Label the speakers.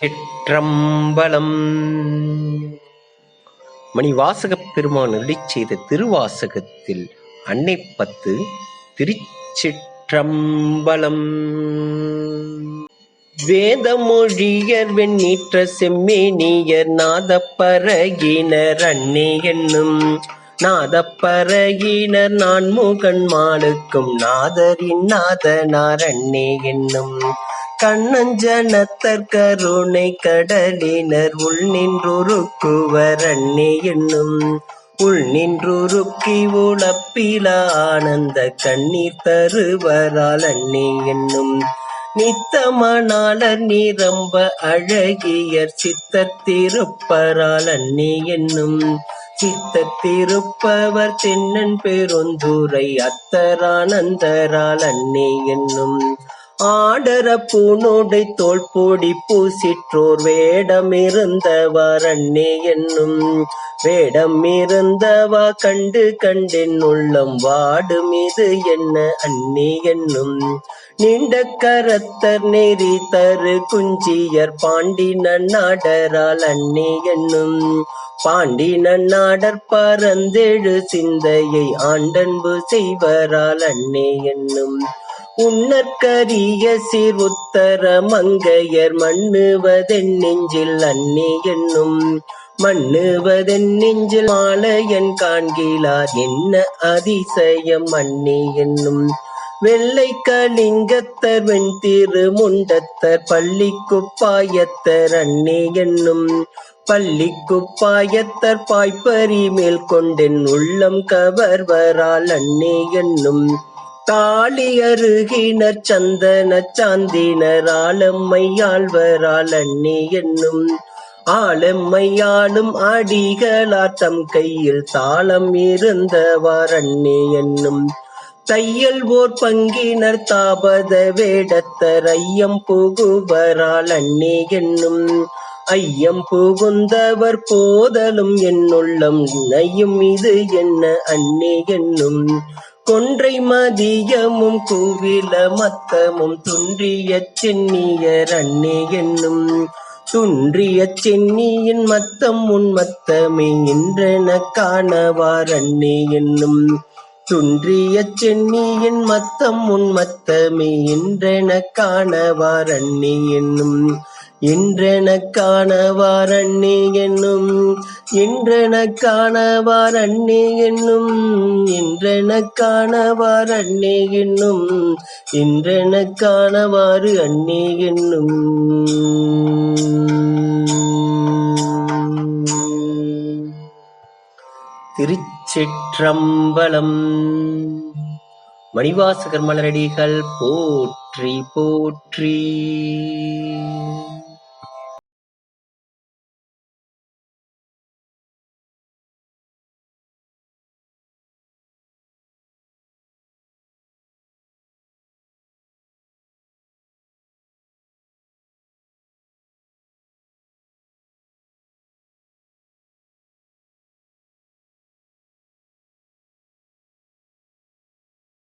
Speaker 1: சிற்றம்பலம். மணிவாசகப் பெருமான் அருளிச் செய்த திருவாசகத்தில் அன்னை பத்து திருச்சிற்றம்பலம். வேதமொழியர் வெண்ணீற்ற செம்மேனியர் நாதப்பரகினர் அன்னை என்னும் நாதப்பரகினர் நான்முகன் மாலுக்கும் நாதரின் நாதனார் அன்னே என்னும் கண்ணஞ்சனத்தர் கருணை கடலினர் உள் நின்றுருக்குவர் அண்ணே என்னும். உள் நின்றுருக்கி உழப்பில ஆனந்த கண்ணீர் தருவரால் அண்ணே என்னும். நித்தமணாளர் நிரம்ப அழகியர் சித்தர் திருப்பரால் அன்னே என்னும். சித்தர் திருப்பவர் தென்னன் பெருந்துரை அத்தரானந்தரால் அண்ணே என்னும். ஆடர பூனோடை தோல் பொடி பூசிற்றோர் வேடமிருந்தவர் அண்ணே என்னும். வேடம் இருந்தவா கண்டு கண்டென் உள்ளம் வாடும் இது என்ன அண்ணே என்னும். நீண்ட கரத்தர் நெறி தரு குஞ்சியர் பாண்டி நன்னாடரால் அண்ணே என்னும். பாண்டி நன்னாடர் பரந்தெழு சிந்தையை ஆண்டன்பு செய்வரால் அண்ணே என்னும். உன்னற்கரிய உத்தர மங்கையர் மண்ணுவதென் நெஞ்சில் அன்னே என்னும் மண்ணுவதென் நெஞ்சில் மாலையன் காண்கிலார் என்ன அதிசயம் அன்னே என்னும் வெள்ளை கலிங்கத்தர் வெண்திரு முண்டத்தர் பள்ளி குப்பாயத்தர் அன்னே என்னும் பள்ளி குப்பாயத்தர் பாய்ப்பறி மேல் கொண்டென் உள்ளம் கவர்வரால் அன்னே என்னும் தாலி அருகின சந்தன சாந்தினர் ஆளம்மையாழ்வரால் அண்ணி என்னும் ஆளம்மையாளும் அடிகளாட்டம் கையில் தாளம் இருந்தவார் அண்ணி என்னும். தையல் ஓர் பங்கினர் தாபத வேடத்தர் ஐயம் புகுவரால் அண்ணே என்னும். ஐயம் புகுந்தவர் போதலும் என்னுள்ளம் நையும் இது என்ன அண்ணே என்னும். கொன்றை மதியமும் கூவில மத்தமும் துன்றிய சென்னியர் அண்ணே என்னும் துன்றிய சென்னியின் மத்தம் உன் மத்தமே என்றென காணவார் அண்ணே என்னும் துன்றிய சென்னியின் மத்தம் உன் மத்தமே என்றென காணவார் அண்ணே என்னும் இன்றெனக்கானவார் அண்ணே என்னும் இன்றெனக்கானவார் அண்ணே என்னும் இன்றெனக்கானவார் அண்ணே என்னும் இன்றெனக்கானவாறு அண்ணி என்னும். திருச்சிற்றம்பலம். மணிவாசகர் மலரடிகள் போற்றி போற்றி.